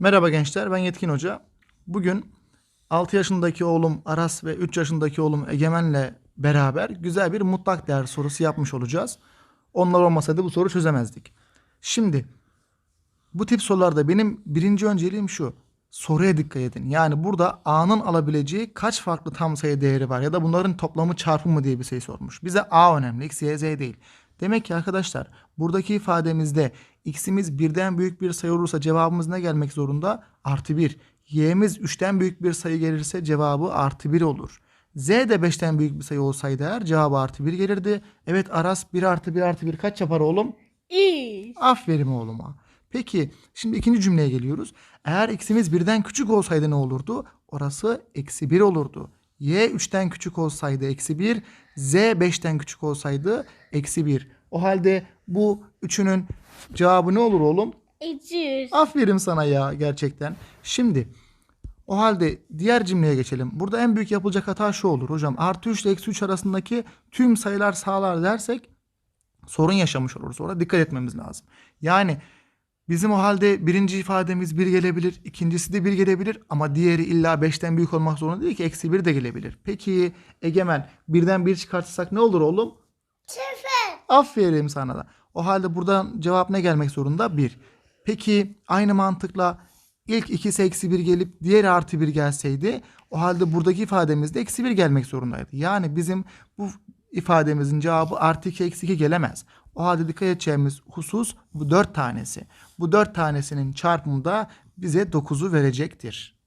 Merhaba gençler, ben Yetkin Hoca. Bugün 6 yaşındaki oğlum Aras ve 3 yaşındaki oğlum Egemen'le beraber güzel bir mutlak değer sorusu yapmış olacağız. Onlar olmasaydı bu soru çözemezdik. Şimdi bu tip sorularda benim birinci önceliğim şu. Soruya dikkat edin. Yani burada A'nın alabileceği kaç farklı tam sayı değeri var ya da bunların toplamı çarpımı diye bir şey sormuş. Bize A önemli, X, Y, Z değil. Demek ki arkadaşlar buradaki ifademizde x'imiz birden büyük bir sayı olursa cevabımız ne gelmek zorunda? Artı 1. Y'miz 3'ten büyük bir sayı gelirse cevabı artı 1 olur. Z de 5'ten büyük bir sayı olsaydı eğer cevabı artı 1 gelirdi. Evet Aras 1 artı 1 artı 1 kaç yapar oğlum? İyi. Aferin oğluma. Peki şimdi ikinci cümleye geliyoruz. Eğer x'imiz birden küçük olsaydı ne olurdu? Orası eksi 1 olurdu. Y 3'ten küçük olsaydı eksi 1. Z 5'ten küçük olsaydı eksi 1. O halde bu üçünün cevabı ne olur oğlum? İki. Aferin sana ya gerçekten. Şimdi o halde diğer cümleye geçelim. Burada en büyük yapılacak hata şu olur hocam. Artı 3 ile eksi 3 arasındaki tüm sayılar sağlar dersek sorun yaşamış oluruz. Orada dikkat etmemiz lazım. Yani bizim o halde birinci ifademiz 1 gelebilir. ikincisi de 1 gelebilir. Ama diğeri illa 5'ten büyük olmak zorunda değil ki. Eksi 1 de gelebilir. Peki Egemen birden 1 çıkartırsak ne olur oğlum? Sıfır. Aferin sana da. O halde buradan cevap ne gelmek zorunda? 1. Peki aynı mantıkla ilk ikisi eksi 1 gelip diğeri artı 1 gelseydi o halde buradaki ifademizde eksi 1 gelmek zorundaydı. Yani bizim bu ifademizin cevabı artı 2 eksi 2 gelemez. O halde dikkat edeceğimiz husus bu 4 tanesi. Bu 4 tanesinin çarpımı da bize 9'u verecektir.